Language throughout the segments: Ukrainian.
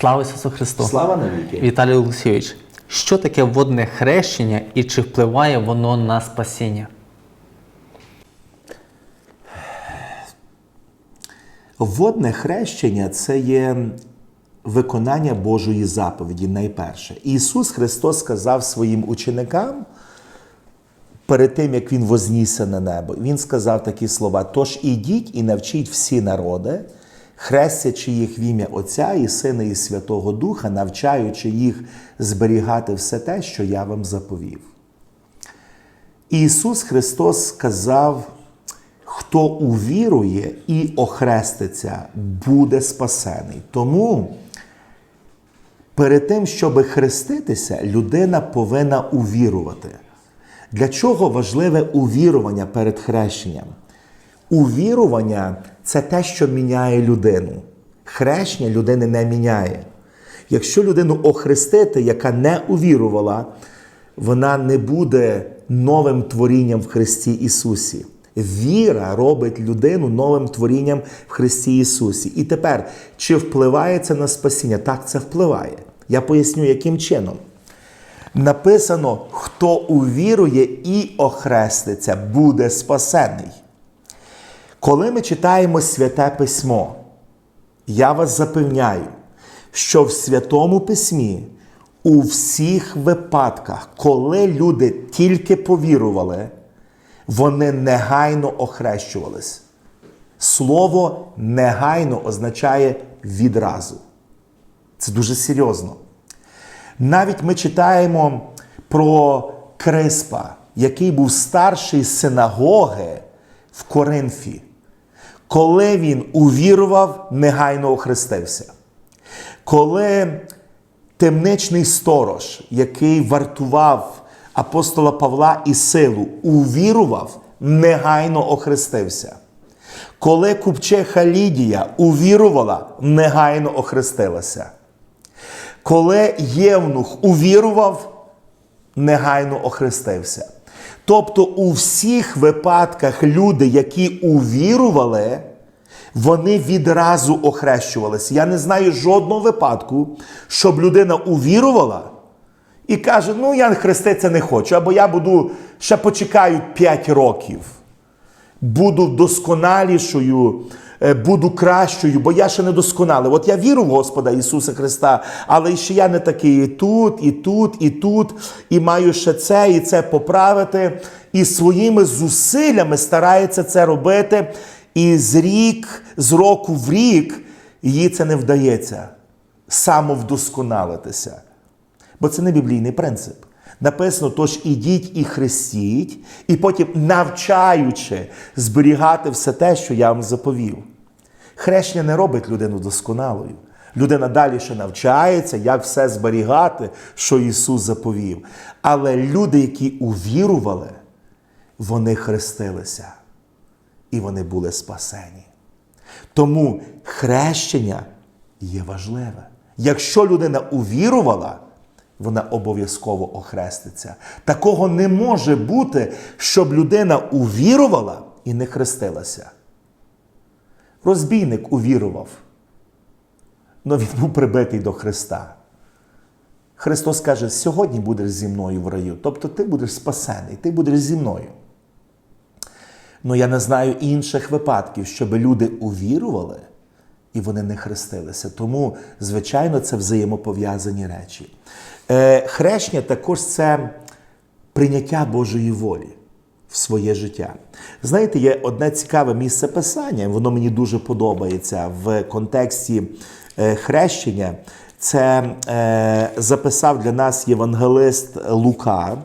Слава Ісусу Христу! Слава навіки! Віталій Олексійович, що таке водне хрещення і чи впливає воно на спасіння? Водне хрещення це є виконання Божої заповіді найперше. Ісус Христос сказав своїм ученикам перед тим, як Він вознісся на небо, Він сказав такі слова: Тож ідіть і навчіть всі народи, хрестячи їх в ім'я Отця і Сина і Святого Духа, навчаючи їх зберігати все те, що я вам заповів. Ісус Христос сказав, хто увірує і охреститься, буде спасений. Тому перед тим, щоб хреститися, людина повинна увірувати. Для чого важливе увірування перед хрещенням? Увірування це те, що міняє людину. Хрещення людини не міняє. Якщо людину охрестити, яка не увірувала, вона не буде новим творінням в Христі Ісусі. Віра робить людину новим творінням в Христі Ісусі. І тепер, чи впливає це на спасіння? Так, це впливає. Я поясню, яким чином. Написано, хто увірує і охреститься, буде спасений. Коли ми читаємо Святе Письмо, я вас запевняю, що в Святому Письмі у всіх випадках, коли люди тільки повірували, вони негайно охрещувались. Слово негайно означає відразу. Це дуже серйозно. Навіть ми читаємо про Криспа, який був старший синагоги в Коринфі. Коли він увірував, негайно охрестився. Коли темничний сторож, який вартував апостола Павла і силу, увірував, негайно охрестився. Коли купчиха Лідія увірувала, негайно охрестилася. Коли Євнух увірував, негайно охрестився. Тобто у всіх випадках люди, які увірували, вони відразу охрещувалися. Я не знаю жодного випадку, щоб людина увірувала і каже: ну я хреститися не хочу, або я буду ще почекаю 5 років, буду досконалішою, е, буду кращою, бо я ще не досконалий. От я вірю в Господа Ісуса Христа, але ще я не такий і тут, і тут, і тут, і маю ще це, і це поправити. І своїми зусиллями старається це робити. І з рік, з року в рік їй це не вдається самовдосконалитися. Бо це не біблійний принцип. Написано, тож ідіть і хрестіть, і потім, навчаючи зберігати все те, що я вам заповів. Хрещення не робить людину досконалою. Людина далі ще навчається, як все зберігати, що Ісус заповів. Але люди, які увірували, вони хрестилися і вони були спасені. Тому хрещення є важливе. Якщо людина увірувала, вона обов'язково охреститься. Такого не може бути, щоб людина увірувала і не хрестилася. Розбійник увірував, але він був прибитий до Христа. Христос каже: сьогодні будеш зі мною в раю. Тобто ти будеш спасений, ти будеш зі мною. Ну я не знаю інших випадків, щоб люди увірували і вони не хрестилися. Тому, звичайно, це взаємопов'язані речі. Е, Хрещення також це прийняття Божої волі в своє життя. Знаєте, є одне цікаве місце писання, воно мені дуже подобається в контексті е, хрещення. Це е, записав для нас євангелист Лука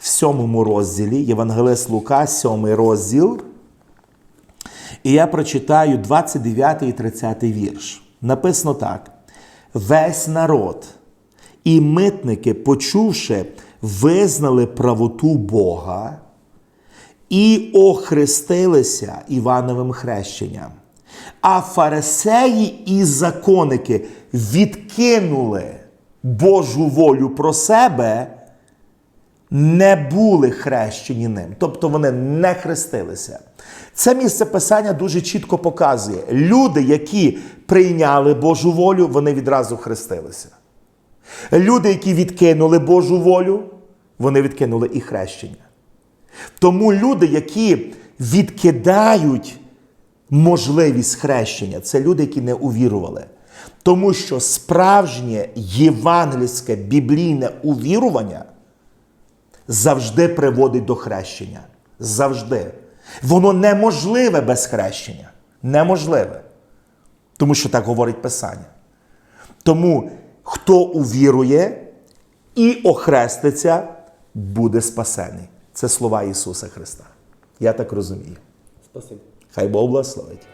в сьомому розділі. Євангелист Лука, сьомий розділ. І я прочитаю 29 і 30 вірш. Написано так: весь народ і митники, почувши, визнали правоту Бога і охрестилися Івановим хрещенням. А фарисеї і законники відкинули Божу волю про себе, не були хрещені ним. Тобто вони не хрестилися. Це місце писання дуже чітко показує. Люди, які прийняли Божу волю, вони відразу хрестилися. Люди, які відкинули Божу волю, вони відкинули і хрещення. Тому люди, які відкидають можливість хрещення, це люди, які не увірували. Тому що справжнє євангельське біблійне увірування завжди приводить до хрещення. Завжди. Воно неможливе без хрещення. Неможливе. Тому що так говорить Писання. Тому хто увірує і охреститься, буде спасений. Це слова Ісуса Христа. Я так розумію. Спасибо. Хай Бог благословить.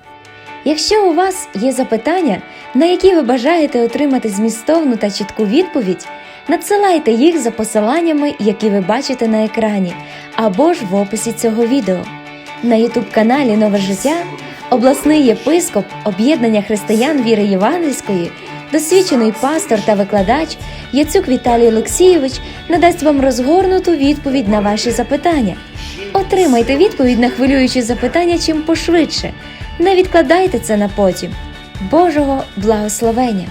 Якщо у вас є запитання, на які ви бажаєте отримати змістовну та чітку відповідь, надсилайте їх за посиланнями, які ви бачите на екрані, або ж в описі цього відео. На youtube каналі Нове життя обласний єпископ об'єднання християн віри Євангельської, досвідчений пастор та викладач Яцюк Віталій Олексійович надасть вам розгорнуту відповідь на ваші запитання. Отримайте відповідь на хвилюючі запитання чим пошвидше. Не відкладайте це на потім. Божого благословення!